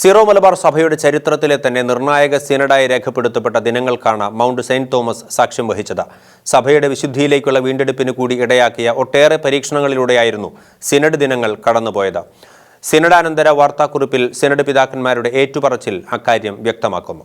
Zero Malabar സഭയുടെ ചരിത്രത്തിലെ തന്നെ നിർണായക സിനഡായി രേഖപ്പെടുത്തപ്പെട്ട ദിനങ്ങൾക്കാണ് മൗണ്ട് സെയിന്റ് തോമസ് സാക്ഷ്യം വഹിച്ചത്. സഭയുടെ വിശുദ്ധിയിലേക്കുള്ള വീണ്ടെടുപ്പിന് കൂടി ഇടയാക്കിയ ഒട്ടേറെ പരീക്ഷണങ്ങളിലൂടെയായിരുന്നു സിനഡ് ദിനങ്ങൾ കടന്നുപോയത്. സിനഡാനന്തര വാർത്താക്കുറിപ്പിൽ സിനഡ് പിതാക്കന്മാരുടെ ഏറ്റുപറച്ചിൽ അക്കാര്യം വ്യക്തമാക്കുന്നു.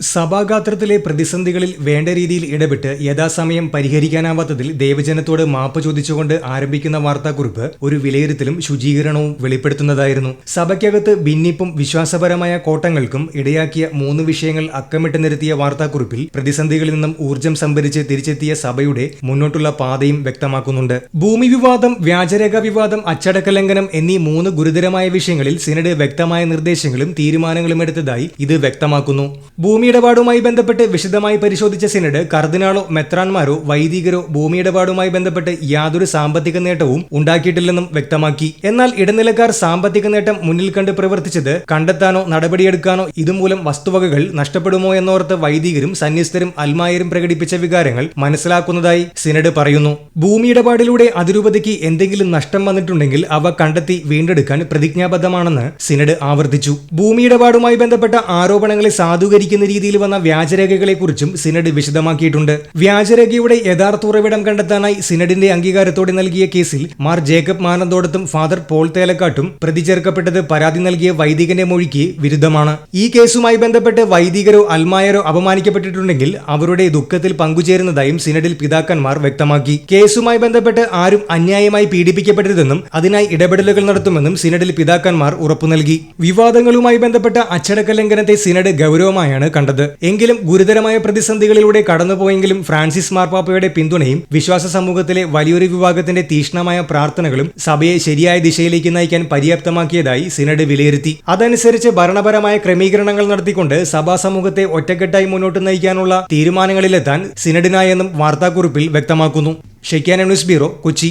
സഭാഗാത്രത്തിലെ പ്രതിസന്ധികളിൽ വേണ്ട രീതിയിൽ ഇടപെട്ട് യഥാസമയം പരിഹരിക്കാനാവാത്തതിൽ ദേവജനത്തോട് മാപ്പ് ചോദിച്ചുകൊണ്ട് ആരംഭിക്കുന്ന വാർത്താക്കുറിപ്പ് ഒരു വിലയിരുത്തലും ശുചീകരണവും വെളിപ്പെടുത്തുന്നതായിരുന്നു. സഭയ്ക്കകത്ത് ഭിന്നിപ്പും വിശ്വാസപരമായ കോട്ടങ്ങൾക്കും ഇടയാക്കിയ മൂന്ന് വിഷയങ്ങൾ അക്കമിട്ട് നിരത്തിയ വാർത്താക്കുറിപ്പിൽ പ്രതിസന്ധികളിൽ നിന്നും ഊർജം സംഭരിച്ച് തിരിച്ചെത്തിയ സഭയുടെ മുന്നോട്ടുള്ള പാതയും വ്യക്തമാക്കുന്നുണ്ട്. ഭൂമി വിവാദം വ്യാജരേഖ വിവാദം അച്ചടക്ക ലംഘനം എന്നീ മൂന്ന് ഗുരുതരമായ വിഷയങ്ങളിൽ സിനഡ് വ്യക്തമായ നിർദ്ദേശങ്ങളും തീരുമാനങ്ങളും എടുത്തതായി ഇത് വ്യക്തമാക്കുന്നു. ഭൂമി ഇടപാടുമായി ബന്ധപ്പെട്ട് വിശദമായി പരിശോധിച്ച സിനഡ് കർദിനാളോ മെത്രാൻമാരോ വൈദികരോ ഭൂമി ഇടപാടുമായി ബന്ധപ്പെട്ട് യാതൊരു സാമ്പത്തിക നേട്ടവും ഉണ്ടാക്കിയിട്ടില്ലെന്നും വ്യക്തമാക്കി. എന്നാൽ ഇടനിലക്കാർ സാമ്പത്തിക നേട്ടം മുന്നിൽ കണ്ട് പ്രവർത്തിച്ചത് കണ്ടെത്താനോ നടപടിയെടുക്കാനോ ഇതുമൂലം വസ്തുവകകൾ നഷ്ടപ്പെടുമോ എന്നോർത്ത് വൈദികരും സന്യസ്തരും അൽമായരും പ്രകടിപ്പിച്ച വികാരങ്ങൾ മനസ്സിലാക്കുന്നതായി സിനഡ് പറയുന്നു. ഭൂമി ഇടപാടിലൂടെ അതിരൂപതയ്ക്ക് എന്തെങ്കിലും നഷ്ടം വന്നിട്ടുണ്ടെങ്കിൽ അവ കണ്ടെത്തി വീണ്ടെടുക്കാൻ പ്രതിജ്ഞാബദ്ധമാണെന്ന് സിനഡ് ആവർത്തിച്ചു. ഭൂമി ഇടപാടുമായി ബന്ധപ്പെട്ട ആരോപണങ്ങളെ സാധൂകരിക്കുന്ന രീതിയിൽ വന്ന വ്യാജരേഖകളെക്കുറിച്ചും സിനഡ് വിശദമാക്കിയിട്ടുണ്ട്. വ്യാജരേഖയുടെ യഥാർത്ഥ ഉറവിടം കണ്ടെത്താനായി സിനഡിന്റെ അംഗീകാരത്തോടെ നൽകിയ കേസിൽ മാർ ജേക്കബ് മാനന്തോടത്തും ഫാദർ പോൾ തേലക്കാട്ടും പ്രതി ചേർക്കപ്പെട്ടത് പരാതി നൽകിയ വൈദികന്റെ മൊഴിക്ക് വിരുദ്ധമാണ്. ഈ കേസുമായി ബന്ധപ്പെട്ട് വൈദികരോ അൽമായരോ അപമാനിക്കപ്പെട്ടിട്ടുണ്ടെങ്കിൽ അവരുടെ ദുഃഖത്തിൽ പങ്കുചേരുന്നതായും സിനഡിൽ പിതാക്കന്മാർ വ്യക്തമാക്കി. കേസുമായി ബന്ധപ്പെട്ട് ആരും അന്യായമായി പീഡിപ്പിക്കപ്പെടരുതെന്നും അതിനായി ഇടപെടലുകൾ നടത്തുമെന്നും സിനഡിൽ പിതാക്കന്മാർ ഉറപ്പു നൽകി. വിവാദങ്ങളുമായി ബന്ധപ്പെട്ട അച്ചടക്ക ലംഘനത്തെ സിനഡ് ഗൗരവമായാണ് കണ്ടത്. എങ്കിലും ഗുരുതരമായ പ്രതിസന്ധികളിലൂടെ കടന്നുപോയെങ്കിലും ഫ്രാൻസിസ് മാർപ്പാപ്പയുടെ പിന്തുണയും വിശ്വാസ സമൂഹത്തിലെ വലിയൊരു വിഭാഗത്തിന്റെ തീഷ്ണമായ പ്രാർത്ഥനകളും സഭയെ ശരിയായ ദിശയിലേക്ക് നയിക്കാൻ പര്യാപ്തമാക്കിയതായി സിനഡ് വിലയിരുത്തി. അതനുസരിച്ച് ഭരണപരമായ ക്രമീകരണങ്ങൾ നടത്തിക്കൊണ്ട് സഭാ സമൂഹത്തെ ഒറ്റക്കെട്ടായി മുന്നോട്ട് നയിക്കാനുള്ള തീരുമാനങ്ങളിലെത്താൻ സിനഡിനായെന്നും വാർത്താക്കുറിപ്പിൽ വ്യക്തമാക്കുന്നു. Shekinah news bureau Kochi.